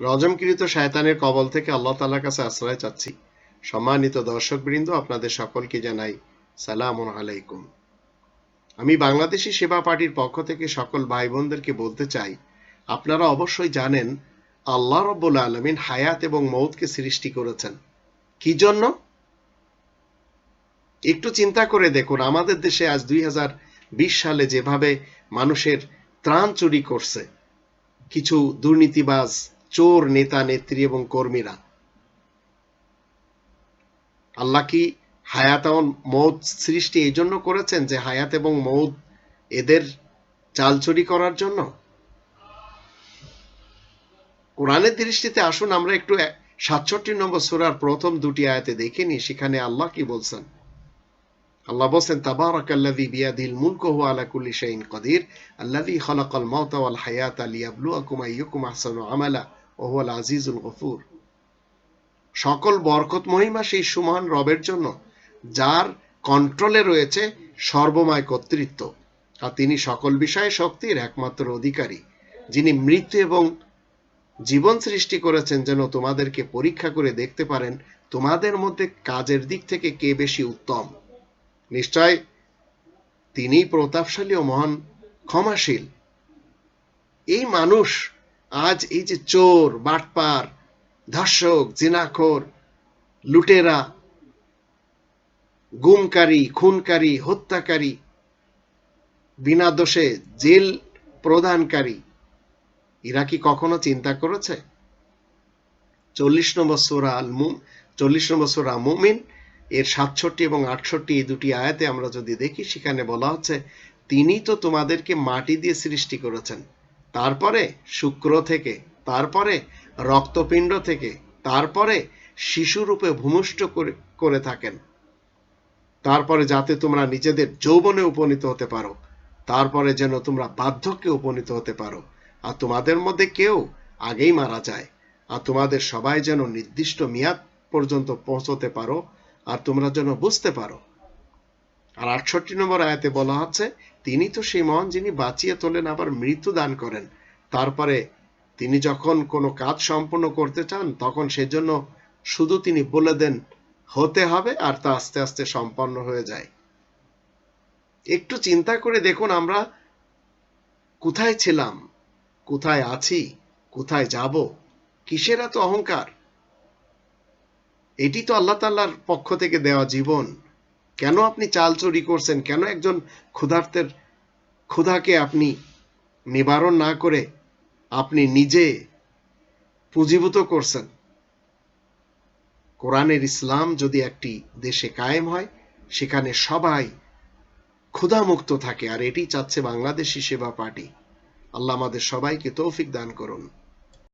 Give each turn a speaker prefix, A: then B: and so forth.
A: রজমকৃত শায়তানের কবল থেকে আল্লাহ তাআলার কাছে আশ্রয় চাচ্ছি। সম্মানিত দর্শকবৃন্দ, আপনাদের সকলকে জানাই সালাম আলাইকুম। আমি বাংলাদেশি সেবা পার্টির পক্ষ থেকে সকল ভাই বোনদেরকে বলতে চাই, আপনারা অবশ্যই জানেন, আল্লাহ রব্বুল আলমিন হায়াত এবং মৌতকে সৃষ্টি করেছেন। কি জন্য? একটু চিন্তা করে দেখুন, আমাদের দেশে আজ দুই হাজার বিশ সালে যেভাবে মানুষের ত্রাণ চুরি করছে, কিছু দুর্নীতিবাজ চোর নেতা, নেত্রী এবং কর্মীরা। আল্লাহ কি হায়াত এবং মৌত সৃষ্টি এই জন্য করেছেন যে হায়াত এবং মৌত এদের চাল চুরি করার জন্য? কোরআনের দৃষ্টিতে আসুন, আমরা একটু সাতষট্টি নম্বর সুরার প্রথম দুটি আয়াতে দেখে নিই, সেখানে আল্লাহ কি বলছেন? আল্লাহ বলছেন, তাবারাকাল্লাযী বিয়াদিল মুলকু ওয়া আলা কুল্লি শাইইন কাদির। আল্লাযী খালাকাল মাউতা ওয়াল হায়াতা লিয়াবলুয়াকুম আইয়ুকুম আহসানু আমালা। ওয়া হুয়াল আজিজুল গফুর। সকল বরকত মহিমা সেই সুমহান রবের জন্য, যার কন্ট্রোলে রয়েছে সর্বময় কর্তৃত্ব, আর তিনি সকল বিষয়ে শক্তির একমাত্র অধিকারী, যিনি মৃত্যু এবং জীবন সৃষ্টি করেছেন যেন তোমাদেরকে পরীক্ষা করে দেখতে পারেন তোমাদের মধ্যে কাজের দিক থেকে কে বেশি উত্তম। নিশ্চয় তিনি প্রতাপশালী ও মহান ক্ষমাশীল। এই মানুষ আজ এই যে চোর, বাটপার, ধর্ষক, জিনাখোর, লুটেরা, গুমকারী, খুনকারী, হত্যাকারী বিনা দোষে জেল প্রদানকারী, এরা কি কখনো চিন্তা করেছে? চল্লিশ নম্বর সোরা আল মুম চল্লিশ নম্বর সোরা মুমিন, এর সাতষট্টি এবং আটষট্টি এই দুটি আয়াতে আমরা যদি দেখি, সেখানে বলা হচ্ছে তিনি তো তোমাদেরকে মাটি দিয়ে সৃষ্টি করেছেন। তারপরে শুক্র থেকে, তারপরে রক্তপিণ্ড থেকে, তারপরে শিশুরূপে ভূমিষ্ঠ করে থাকেন। তারপরে যাতে তোমরা নিজেদের যৌবনে উপনীত হতে পারো, তারপরে যেন তোমরা বার্ধক্যে উপনীত হতে পারো। আর তোমাদের মধ্যে কেউ আগেই মারা যায়, আর তোমাদের সবাই যেন নির্দিষ্ট মেয়াদ পর্যন্ত পৌঁছতে পারো, আর তোমরা যেন বুঝতে পারো। আর আটষট্টি নম্বর আয়াতে বলা হচ্ছে তিনি তো সেই মহান যিনি বাঁচিয়ে তোলেন, আবার মৃত্যু দান করেন। তারপরে তিনি যখন কোনো কাজ সম্পূর্ণ করতে চান, তখন সেজন্য শুধু তিনি বলে দেন, হতে হবে, আর তা আস্তে আস্তে সম্পন্ন হয়ে যায়। একটু চিন্তা করে দেখুন আমরা কোথায় ছিলাম, কোথায় আছি, কোথায় যাব, কিসের এত অহংকার? এটি তো আল্লাহ তাল্লার পক্ষ থেকে দেওয়া জীবন। কেন আপনি চাল চুরি করছেন? কেন একজন ক্ষুধার্তের ক্ষুধাকে আপনি নিবারণ না করে আপনি নিজে পুঁজিভূত করছেন? কোরআনের ইসলাম যদি একটি দেশে কায়েম হয়, সেখানে সবাই ক্ষুধামুক্ত থাকে, আর এটি চাচ্ছে বাংলাদেশি সেবা পার্টি। আল্লাহ আমাদের সবাইকে তৌফিক দান করুন।